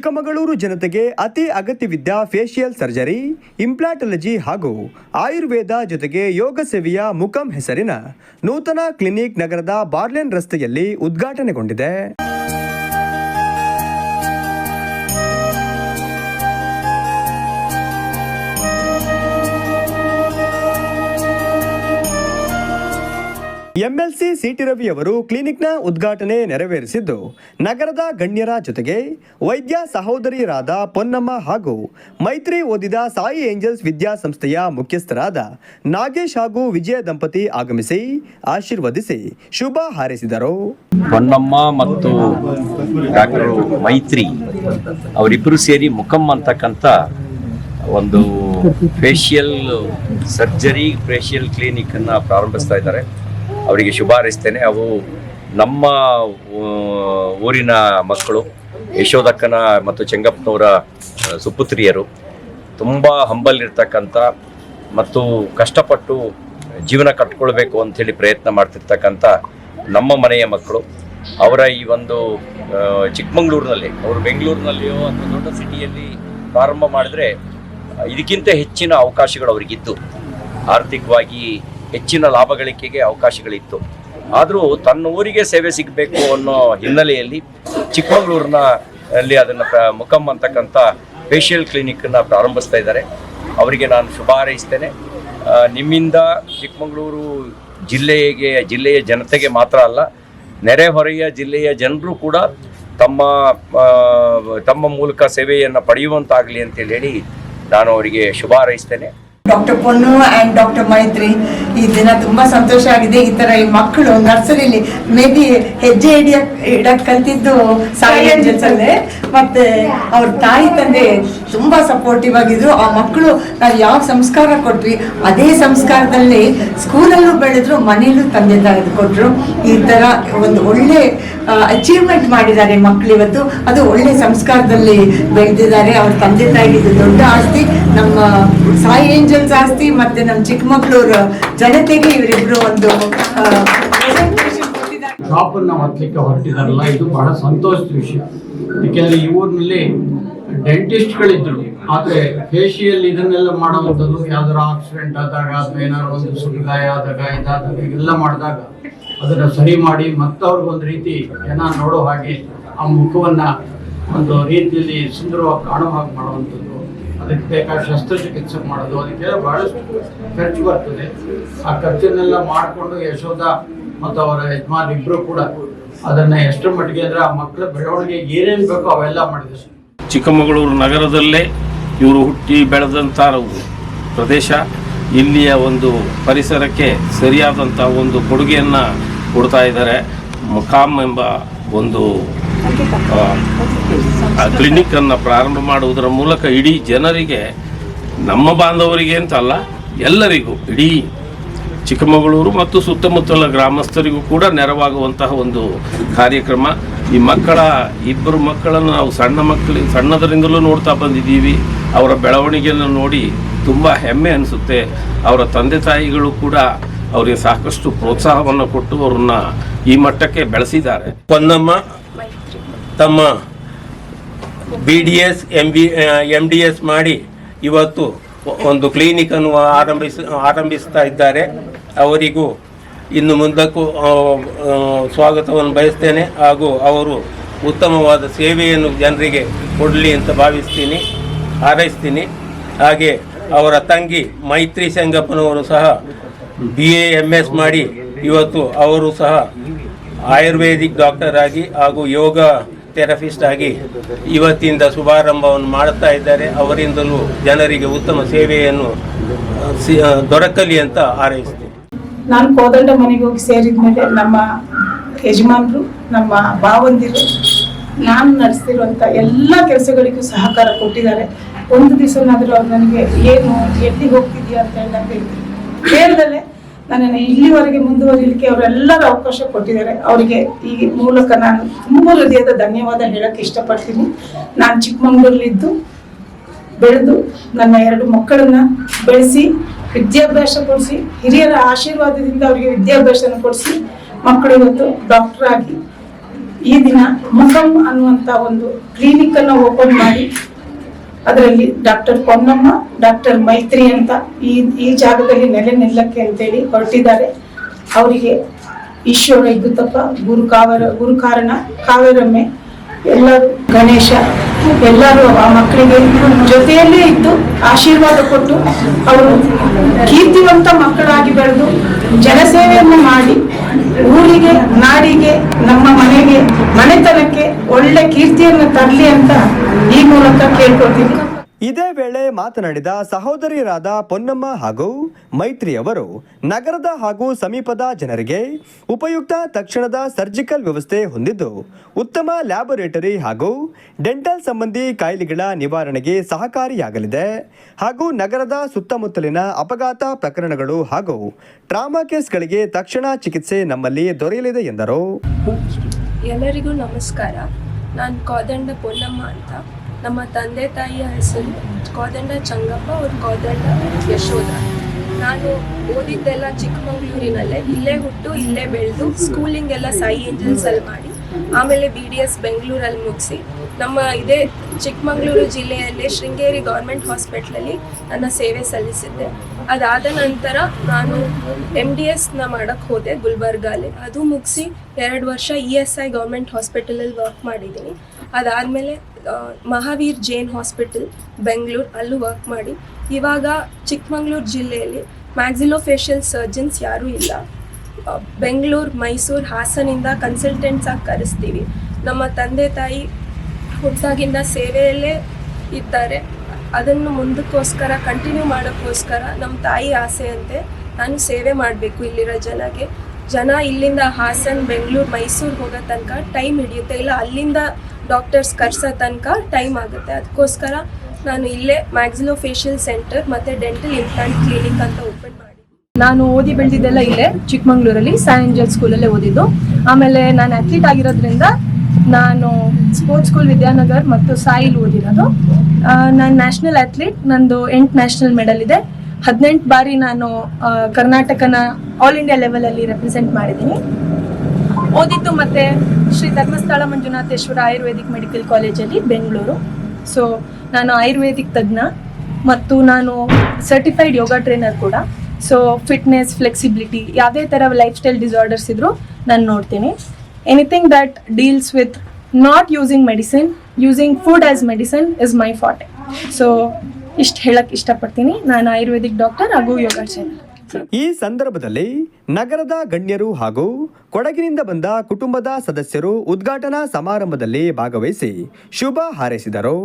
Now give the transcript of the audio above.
ಚಿಕ್ಕಮಗಳೂರು ಜನತೆಗೆ ಅತಿ ಅಗತ್ಯವಿದ್ದ facial surgery implantology ಹಾಗೂ ಆಯುರ್ವೇದ ಜೊತೆಗೆ ಯೋಗ ಸೇವೆಯ ಮುಖಂ ಹೆಸರಿನ ನೂತನ ಕ್ಲಿನಿಕ್ ನಗರದ ಬಾರ್ಲೆನ್ ರಸ್ತೆಯಲ್ಲಿ ಉದ್ಘಾಟನೆಗೊಂಡಿದೆ. ಎಂಎಲ್ಸಿ ಸಿಟಿ ರವಿ ಅವರು ಕ್ಲಿನಿಕ್ನ ಉದ್ಘಾಟನೆ ನೆರವೇರಿಸಿದ್ದು, ನಗರದ ಗಣ್ಯರ ಜೊತೆಗೆ ವೈದ್ಯ ಸಹೋದರಿಯರಾದ ಪೊನ್ನಮ್ಮ ಹಾಗೂ ಮೈತ್ರಿ ಓದಿದ ಸಾಯಿ ಏಂಜಲ್ಸ್ ವಿದ್ಯಾಸಂಸ್ಥೆಯ ಮುಖ್ಯಸ್ಥರಾದ ನಾಗೇಶ್ ಹಾಗೂ ವಿಜಯ ದಂಪತಿ ಆಗಮಿಸಿ ಆಶೀರ್ವದಿಸಿ ಶುಭ ಹಾರೈಸಿದರು. ಪೊನ್ನಮ್ಮ ಮತ್ತು ಡಾಕ್ಟರ್ ಮೈತ್ರಿ ಅವರಿಬ್ಬರು ಸೇರಿ ಮುಖಮ್ ಅಂತಕ್ಕಂಥ ಒಂದು ಫೇಶಿಯಲ್ ಸರ್ಜರಿ ಫೇಶಿಯಲ್ ಕ್ಲಿನಿಕ್ ಅನ್ನ ಪ್ರಾರಂಭಿಸ್ತಾ ಇದ್ದಾರೆ. ಅವರಿಗೆ ಶುಭ ಹಾರೈಸ್ತೇನೆ ಅವು ನಮ್ಮ ಊರಿನ ಮಕ್ಕಳು ಯಶೋದಕ್ಕನ ಮತ್ತು ಚೆಂಗಪ್ಪನವರ ಸುಪುತ್ರಿಯರು, ತುಂಬ ಹಂಬಲ್ ಇರ್ತಕ್ಕಂಥ ಮತ್ತು ಕಷ್ಟಪಟ್ಟು ಜೀವನ ಕಟ್ಕೊಳ್ಬೇಕು ಅಂಥೇಳಿ ಪ್ರಯತ್ನ ಮಾಡ್ತಿರ್ತಕ್ಕಂಥ ನಮ್ಮ ಮನೆಯ ಮಕ್ಕಳು. ಅವರ ಈ ಒಂದು ಚಿಕ್ಕಮಂಗ್ಳೂರಿನಲ್ಲಿ, ಅವರು ಬೆಂಗಳೂರಿನಲ್ಲಿಯೋ ಅಥವಾ ದೊಡ್ಡ ಸಿಟಿಯಲ್ಲಿ ಪ್ರಾರಂಭ ಮಾಡಿದ್ರೆ ಇದಕ್ಕಿಂತ ಹೆಚ್ಚಿನ ಅವಕಾಶಗಳು ಅವರಿಗಿದ್ದು. ಆರ್ಥಿಕವಾಗಿ ಹೆಚ್ಚಿನ ಲಾಭ ಗಳಿಕೆಗೆ ಅವಕಾಶಗಳಿತ್ತು. ಆದರೂ ತನ್ನ ಊರಿಗೆ ಸೇವೆ ಸಿಗಬೇಕು ಅನ್ನೋ ಹಿನ್ನೆಲೆಯಲ್ಲಿ ಚಿಕ್ಕಮಗಳೂರಿನ ಅಲ್ಲಿ ಅದನ್ನು ಮುಖಮ್ ಅಂತಕ್ಕಂಥ ಫೇಶಿಯಲ್ ಕ್ಲಿನಿಕ್ನ ಪ್ರಾರಂಭಿಸ್ತಾ ಇದ್ದಾರೆ. ಅವರಿಗೆ ನಾನು ಶುಭ ಹಾರೈಸ್ತೇನೆ. ನಿಮ್ಮಿಂದ ಚಿಕ್ಕಮಗಳೂರು ಜಿಲ್ಲೆಗೆ, ಜಿಲ್ಲೆಯ ಜನತೆಗೆ ಮಾತ್ರ ಅಲ್ಲ ನೆರೆಹೊರೆಯ ಜಿಲ್ಲೆಯ ಜನರು ಕೂಡ ತಮ್ಮ ತಮ್ಮ ಮೂಲಕ ಸೇವೆಯನ್ನು ಪಡೆಯುವಂತಾಗಲಿ ಅಂತೇಳಿ ಹೇಳಿ ನಾನು ಅವರಿಗೆ ಶುಭ ಹಾರೈಸ್ತೇನೆ. Doctor Ponnu and doctor Maitri ಈ ದಿನ ತುಂಬಾ ಸಂತೋಷ ಆಗಿದೆ. ಈ ತರ ಈ ಮಕ್ಕಳು ನರ್ಸರಿಲಿ ಮೇ ಬಿ ಹೆಜ್ಜೆ ಹಿಡಿಯ ಇಡಕ್ಕೆ ಕಲ್ತಿದ್ದು ಸಾಯಿ ಮತ್ತು ಅವ್ರ ತಾಯಿ ತಂದೆ ತುಂಬಾ ಸಪೋರ್ಟಿವ್ ಆಗಿದ್ರು. ಆ ಮಕ್ಕಳು ನಾವು ಯಾವ ಸಂಸ್ಕಾರ ಕೊಟ್ವಿ ಅದೇ ಸಂಸ್ಕಾರದಲ್ಲಿ ಸ್ಕೂಲಲ್ಲೂ ಬೆಳೆದ್ರು ಮನೆಯಲ್ಲೂ ತಂದೆ ತಾಯಿ ಕೊಟ್ರು. ಈ ತರ ಒಂದು ಒಳ್ಳೆ ಅಚೀವ್ಮೆಂಟ್ ಮಾಡಿದ್ದಾರೆ ಮಕ್ಕಳು ಇವತ್ತು. ಅದು ಒಳ್ಳೆ ಸಂಸ್ಕಾರದಲ್ಲಿ ಬೆಳೆದಿದ್ದಾರೆ. ಅವ್ರ ತಂದೆ ತಾಯಿಗೆ ಇದು ದೊಡ್ಡ ಆಸ್ತಿ. ನಮ್ಮ ಸಾಯಿ ಜಾಸ್ತಿ, ಮತ್ತೆ ನಮ್ಮ ಚಿಕ್ಕಮಗಳೂರು ಜನತೆಗೆ ಇವರಿಬ್ರು ಒಂದು ಶಾಪ್ ಅನ್ನ ಹತ್ತಲಿಕ್ಕೆ ಹೊರಟಿದಾರಲ್ಲ, ಇದು ಬಹಳ ಸಂತೋಷದ ವಿಷಯ. ಯಾಕೆಂದ್ರೆ ಈ ಊರಿನಲ್ಲಿ ಡೆಂಟಿಸ್ಟ್ಗಳಿದ್ರು ಆದ್ರೆ ಫೇಶಿಯಲ್ ಇದನ್ನೆಲ್ಲ ಮಾಡುವಂಥದ್ದು ಯಾವ್ದಾರ ಆಕ್ಸಿಡೆಂಟ್ ಆದಾಗ, ಅಥವಾ ಏನಾದ್ರು ಒಂದು ಸುಡುಗಾಯ ಆದಾಗ, ಇದಾದಾಗ ಎಲ್ಲ ಮಾಡಿದಾಗ ಅದನ್ನ ಸರಿ ಮಾಡಿ ಮತ್ತವ್ರಿಗೊಂದು ರೀತಿ ಜನ ನೋಡೋ ಹಾಗೆ ಆ ಮುಖವನ್ನ ಒಂದು ರೀತಿಯಲ್ಲಿ ಸುಂದರವಾಗಿ ಕಾಣೋ ಹಾಗೆ ಮಾಡುವಂಥದ್ದು. ಅದಕ್ಕೆ ಬೇಕಾದ ಶಸ್ತ್ರಚಿಕಿತ್ಸೆ ಮಾಡೋದು. ಅದಕ್ಕೆಲ್ಲ ಬಹಳಷ್ಟು ಖರ್ಚು ಬರ್ತದೆ. ಆ ಖರ್ಚನ್ನೆಲ್ಲ ಮಾಡಿಕೊಂಡು ಯಶೋಧ ಮತ್ತು ಅವರ ಯಜಮಾನ್ ಇಬ್ಬರು ಕೂಡ ಅದನ್ನು ಎಷ್ಟರ ಮಟ್ಟಿಗೆ ಅಂದರೆ ಆ ಮಕ್ಕಳ ಬೆಳವಣಿಗೆ ಏನೇನು ಬೇಕೋ ಅವೆಲ್ಲ ಮಾಡಿದೆ ಚಿಕ್ಕಮಗಳೂರು ನಗರದಲ್ಲೇ ಇವರು ಹುಟ್ಟಿ ಬೆಳೆದಂಥ ಪ್ರದೇಶ. ಇಲ್ಲಿಯ ಒಂದು ಪರಿಸರಕ್ಕೆ ಸರಿಯಾದಂಥ ಒಂದು ಕೊಡುಗೆಯನ್ನು ಕೊಡ್ತಾ ಇದ್ದಾರೆ. ಮುಖಾಮ್ ಎಂಬ ಒಂದು ಕ್ಲಿನಿಕ್ಕನ್ನು ಪ್ರಾರಂಭ ಮಾಡುವುದರ ಮೂಲಕ ಇಡೀ ಜನರಿಗೆ, ನಮ್ಮ ಬಾಂಧವರಿಗೆ ಅಂತಲ್ಲ ಎಲ್ಲರಿಗೂ, ಇಡೀ ಚಿಕ್ಕಮಗಳೂರು ಮತ್ತು ಸುತ್ತಮುತ್ತಲ ಗ್ರಾಮಸ್ಥರಿಗೂ ಕೂಡ ನೆರವಾಗುವಂತಹ ಒಂದು ಕಾರ್ಯಕ್ರಮ. ಈ ಮಕ್ಕಳ, ಇಬ್ಬರು ಮಕ್ಕಳನ್ನು ನಾವು ಸಣ್ಣ ಮಕ್ಕಳಿಗೆ ಸಣ್ಣದರಿಂದಲೂ ನೋಡ್ತಾ ಬಂದಿದ್ದೀವಿ. ಅವರ ಬೆಳವಣಿಗೆಯನ್ನು ನೋಡಿ ತುಂಬ ಹೆಮ್ಮೆ ಅನಿಸುತ್ತೆ. ಅವರ ತಂದೆ ತಾಯಿಗಳು ಕೂಡ ಅವರಿಗೆ ಸಾಕಷ್ಟು ಪ್ರೋತ್ಸಾಹವನ್ನು ಕೊಟ್ಟು ಅವ್ರನ್ನ ಈ ಮಟ್ಟಕ್ಕೆ ಬೆಳೆಸಿದ್ದಾರೆ. ಪೊನ್ನಮ್ಮ, ತಮ್ಮ B D S M B M D S ಮಾಡಿ ಇವತ್ತು ಒಂದು ಕ್ಲಿನಿಕನ್ನು ಆರಂಭಿಸ, ಆರಂಭಿಸ್ತಾ ಇದ್ದಾರೆ. ಅವರಿಗೂ ಇನ್ನು ಮುಂದಕ್ಕೂ ಸ್ವಾಗತವನ್ನು ಬಯಸ್ತೇನೆ. ಹಾಗೂ ಅವರು ಉತ್ತಮವಾದ ಸೇವೆಯನ್ನು ಜನರಿಗೆ ಕೊಡಲಿ ಅಂತ ಭಾವಿಸ್ತೀನಿ, ಹಾರೈಸ್ತೀನಿ. ಹಾಗೆ ಅವರ ತಂಗಿ ಮೈತ್ರಿ ಸಂಗಪ್ಪನವರು ಸಹ ಬಿ ಎ ಎಂ ಎಸ್ ಮಾಡಿ ಇವತ್ತು ಅವರು ಸಹ ಆಯುರ್ವೇದಿಕ್ ಡಾಕ್ಟರ್ ಆಗಿ ಹಾಗೂ ಯೋಗ ಥೆರಪಿಸ್ಟ್ ಆಗಿ ಇವತ್ತಿಂದ ಶುಭಾರಂಭವನ್ನು ಮಾಡುತ್ತಾ ಇದ್ದಾರೆ. ಅವರಿಂದಲೂ ಜನರಿಗೆ ಉತ್ತಮ ಸೇವೆಯನ್ನು ದೊರಕಲಿ ಅಂತ ಹಾರೈಸಿದೆ ನಾನು ಕೋದಂಡ ಮನೆಗೆ ಹೋಗಿ ಸೇರಿದ ಮೇಲೆ ನಮ್ಮ ಯಜಮಾನರು, ನಮ್ಮ ಭಾವಂದಿರು ನಾನು ನಡೆಸ್ತಿರುವಂಥ ಎಲ್ಲ ಕೆಲಸಗಳಿಗೂ ಸಹಕಾರ ಕೊಟ್ಟಿದ್ದಾರೆ. ಒಂದು ದಿವಸನಾದರೂ ಅವ್ರು ನನಗೆ, ಏನು ಎಲ್ಲಿ ಹೋಗ್ತಿದ್ಯಾ ಅಂತ ಹೇಳಿ ಕೇಳ್ದಲೆ ನನ್ನನ್ನು ಇಲ್ಲಿವರೆಗೆ ಮುಂದುವರಿಲಿಕ್ಕೆ ಅವರೆಲ್ಲರೂ ಅವಕಾಶ ಕೊಟ್ಟಿದ್ದಾರೆ. ಅವರಿಗೆ ಈ ಮೂಲಕ ನಾನು ತುಂಬ ಹೃದಯದ ಧನ್ಯವಾದ ಹೇಳಕ್ಕೆ ಇಷ್ಟಪಡ್ತೀನಿ. ನಾನು ಚಿಕ್ಕಮಂಗ್ಳೂರಲ್ಲಿದ್ದು, ಬೆಳೆದು ನನ್ನ ಎರಡು ಮಕ್ಕಳನ್ನ ಬೆಳೆಸಿ, ವಿದ್ಯಾಭ್ಯಾಸ ಕೊಡಿಸಿ, ಹಿರಿಯರ ಆಶೀರ್ವಾದದಿಂದ ಅವರಿಗೆ ವಿದ್ಯಾಭ್ಯಾಸನ ಕೊಡಿಸಿ, ಮಕ್ಕಳು ಇವತ್ತು ಡಾಕ್ಟರ್ ಆಗಿ ಈ ದಿನ ಮುಖಂ ಅನ್ನುವಂತ ಒಂದು ಕ್ಲಿನಿಕ್ ಅನ್ನು ಓಪನ್ ಮಾಡಿ ಅದರಲ್ಲಿ ಡಾಕ್ಟರ್ ಪೊನ್ನಮ್ಮ, ಡಾಕ್ಟರ್ ಮೈತ್ರಿ ಅಂತ ಈ ಈ ಜಾಗದಲ್ಲಿ ನೆಲೆ ನಿಲ್ಲಕ್ಕೆ ಅಂತೇಳಿ ಹೊರಟಿದ್ದಾರೆ. ಅವರಿಗೆ ಈಶ್ವರ ಇದ್ದುತಪ್ಪ ಗುರು ಕಾವರ, ಗುರು ಕಾರಣ, ಕಾವೇರಮ್ಮೆ, ಎಲ್ಲರೂ ಗಣೇಶ ಎಲ್ಲರೂ ಆ ಮಕ್ಕಳಿಗೆ ಜೊತೆಯಲ್ಲೇ ಇದ್ದು ಆಶೀರ್ವಾದ ಕೊಟ್ಟು ಅವರು ಕೀರ್ತಿವಂತ ಮಕ್ಕಳಾಗಿ ಬೆಳೆದು ಜನಸೇವೆಯನ್ನು ಮಾಡಿ ಊರಿಗೆ, ನಾಡಿಗೆ, ನಮ್ಮ ಮನೆಗೆ, ಮನೆತನಕ್ಕೆ ಒಳ್ಳೆ ಕೀರ್ತಿಯನ್ನು ತರಲಿ ಅಂತ ಈ ಮೂಲಕ ಕೇಳ್ಕೊಳ್ತೀನಿ. ಇದೇ ವೇಳೆ ಮಾತನಾಡಿದ ಸಹೋದರಿಯರಾದ ಪೊನ್ನಮ್ಮ ಹಾಗೂ ಮೈತ್ರಿ ಅವರು ನಗರದ ಹಾಗೂ ಸಮೀಪದ ಜನರಿಗೆ ಉಪಯುಕ್ತ ತಕ್ಷಣದ ಸರ್ಜಿಕಲ್ ವ್ಯವಸ್ಥೆ ಹೊಂದಿದ್ದು, ಉತ್ತಮ ಲ್ಯಾಬೊರೇಟರಿ ಹಾಗೂ ಡೆಂಟಲ್ ಸಂಬಂಧಿ ಕಾಯಿಲೆಗಳ ನಿವಾರಣೆಗೆ ಸಹಕಾರಿಯಾಗಲಿದೆ ಹಾಗೂ ನಗರದ ಸುತ್ತಮುತ್ತಲಿನ ಅಪಘಾತ ಪ್ರಕರಣಗಳು ಹಾಗೂ ಟ್ರಾಮಾ ಕೇಸ್ಗಳಿಗೆ ತಕ್ಷಣ ಚಿಕಿತ್ಸೆ ನಮ್ಮಲ್ಲಿ ದೊರೆಯಲಿದೆ ಎಂದರು. ಎಲ್ಲರಿಗೂ ನಮಸ್ಕಾರ. ನಾನು ಪೊನ್ನಮ್ಮ ಅಂತ. ನಮ್ಮ ತಂದೆ ತಾಯಿಯ ಹೆಸರು ಕೋದಂಡ ಚಂಗಪ್ಪ, ಅವ್ರ ಕೋದಂಡ ಯಶೋಧ. ನಾನು ಓದಿದ್ದೆಲ್ಲ ಚಿಕ್ಕಮಗಳೂರಿನಲ್ಲೇ, ಇಲ್ಲೇ ಹುಟ್ಟು, ಇಲ್ಲೇ ಬೆಳೆದು ಸ್ಕೂಲಿಂಗ್ ಎಲ್ಲ ಸಾಯಿ ಅಲ್ಲಿ ಮಾಡಿ, ಆಮೇಲೆ ಬಿ ಡಿ ಎಸ್ ಬೆಂಗಳೂರಲ್ಲಿ ಮುಗಿಸಿ, ನಮ್ಮ ಇದೇ ಚಿಕ್ಕಮಗಳೂರು ಜಿಲ್ಲೆಯಲ್ಲೇ ಶೃಂಗೇರಿ ಗೌರ್ಮೆಂಟ್ ಹಾಸ್ಪಿಟ್ಲಲ್ಲಿ ನನ್ನ ಸೇವೆ ಸಲ್ಲಿಸಿದ್ದೆ. ಅದಾದ ನಂತರ ನಾನು ಎಂ ಡಿ ಎಸ್ನ ಮಾಡೋಕ್ಕೆ ಹೋದೆ ಗುಲ್ಬರ್ಗಾಲಿ ಅದು ಮುಗಿಸಿ ಎರಡು ವರ್ಷ ಇ ಎಸ್ ಐ ಗೌರ್ಮೆಂಟ್ ಹಾಸ್ಪಿಟಲಲ್ಲಿ ವರ್ಕ್ ಮಾಡಿದ್ದೀನಿ. ಅದಾದಮೇಲೆ ಮಹಾವೀರ್ ಜೈನ್ ಹಾಸ್ಪಿಟಲ್, ಬೆಂಗಳೂರು ಅಲ್ಲೂ ವರ್ಕ್ ಮಾಡಿ. ಇವಾಗ ಚಿಕ್ಕಮಗಳೂರು ಜಿಲ್ಲೆಯಲ್ಲಿ ಮ್ಯಾಕ್ಸಿಲೋಫೇಶಿಯಲ್ ಸರ್ಜನ್ಸ್ ಯಾರೂ ಇಲ್ಲ. ಬೆಂಗಳೂರು, ಮೈಸೂರು ಹಾಸನಿಂದ ಕನ್ಸಲ್ಟೆಂಟ್ಸ್ ಆಗಿ ಕರೆಸ್ತೀವಿ. ನಮ್ಮ ತಂದೆ ತಾಯಿ ಹುಟ್ಟಾಗಿಂದ ಸೇವೆಯಲ್ಲೇ ಇದ್ದಾರೆ. ಅದನ್ನು ಮುಂದಕ್ಕೋಸ್ಕರ ಕಂಟಿನ್ಯೂ ಮಾಡೋಕ್ಕೋಸ್ಕರ ನಮ್ಮ ತಾಯಿ ಆಸೆಯಂತೆ ನಾನು ಸೇವೆ ಮಾಡಬೇಕು ಇಲ್ಲಿರೋ ಜನಕ್ಕೆ ಜನ ಇಲ್ಲಿಂದ ಹಾಸನ್, ಬೆಂಗಳೂರು, ಮೈಸೂರು ಹೋಗೋ ತನಕ ಟೈಮ್ ಹಿಡಿಯುತ್ತೆ. ಇಲ್ಲ, ಅಲ್ಲಿಂದ ಡಾಕ್ಟರ್ಸ್ ಕರ್ಸೋ ತನಕ ಟೈಮ್ ಆಗುತ್ತೆ. ಅದಕ್ಕೋಸ್ಕರ ನಾನು ಇಲ್ಲೇ ಮ್ಯಾಕ್ಸಿಲೋ ಫೇಶಿಯಲ್ ಸೆಂಟರ್ ಮತ್ತು ಡೆಂಟಲ್ ಇಂಪ್ಲಾಂಟ್ ಕ್ಲಿನಿಕ್ ಅಂತ ಓಪನ್ ಮಾಡಿ. ನಾನು ಓದಿ ಬೆಳೆದಿದ್ದೆಲ್ಲ ಇಲ್ಲೇ ಚಿಕ್ಕಮಂಗ್ಳೂರಲ್ಲಿ ಸ್ಯಾನ್ ಏಂಜಲ್ ಸ್ಕೂಲಲ್ಲೇ ಓದಿದ್ದು. ಆಮೇಲೆ ನಾನು ಅಥ್ಲೀಟ್ ಆಗಿರೋದ್ರಿಂದ ನಾನು ಸ್ಪೋರ್ಟ್ಸ್ ಸ್ಕೂಲ್ ವಿದ್ಯಾನಗರ್ ಮತ್ತು ಸಾಯಿಲ್ ಓದಿರೋದು. ನಾನು ನ್ಯಾಷನಲ್ ಅಥ್ಲೀಟ್ ನಂದು ಎಂಟು ನ್ಯಾಷನಲ್ ಮೆಡಲ್ ಇದೆ. ಹದಿನೆಂಟು ಬಾರಿ ನಾನು ಕರ್ನಾಟಕನ ಆಲ್ ಇಂಡಿಯಾ ಲೆವೆಲಲ್ಲಿ ರೆಪ್ರೆಸೆಂಟ್ ಮಾಡಿದ್ದೀನಿ. ಓದಿದ್ದು ಮತ್ತೆ ಶ್ರೀ ಧರ್ಮಸ್ಥಳ ಮಂಜುನಾಥೇಶ್ವರ ಆಯುರ್ವೇದಿಕ್ ಮೆಡಿಕಲ್ ಕಾಲೇಜಲ್ಲಿ ಬೆಂಗಳೂರು. ಸೊ ನಾನು ಆಯುರ್ವೇದಿಕ್ ತಜ್ಞ ಮತ್ತು ನಾನು ಸರ್ಟಿಫೈಡ್ ಯೋಗ ಟ್ರೈನರ್ ಕೂಡ. ಸೊ ಫಿಟ್ನೆಸ್ ಫ್ಲೆಕ್ಸಿಬಿಲಿಟಿ ಯಾವುದೇ ಥರ ಲೈಫ್ ಸ್ಟೈಲ್ ಡಿಸಾರ್ಡರ್ಸ್ ಇದ್ದರೂ ನಾನು ನೋಡ್ತೀನಿ. Anything that deals with not using medicine using food as medicine is my forte so ಇಷ್ಟು ಹೇಳಕ್ಕೆ ಇಷ್ಟಪಡ್ತೀನಿ. ನಾನು ಆಯುರ್ವೇದಿಕ್ ಡಾಕ್ಟರ್ ಹಾಗೂ ಯೋಗ ಟ್ರೈನರ್ ಈ ಸಂದರ್ಭದಲ್ಲಿ ನಗರದ ಗಣ್ಯರು ಹಾಗೂ ಕೊಡಗಿನಿಂದ ಬಂದ ಕುಟುಂಬದ ಸದಸ್ಯರು ಉದ್ಘಾಟನಾ ಸಮಾರಂಭದಲ್ಲಿ ಭಾಗವಹಿಸಿ ಶುಭ ಹಾರೈಸಿದರು.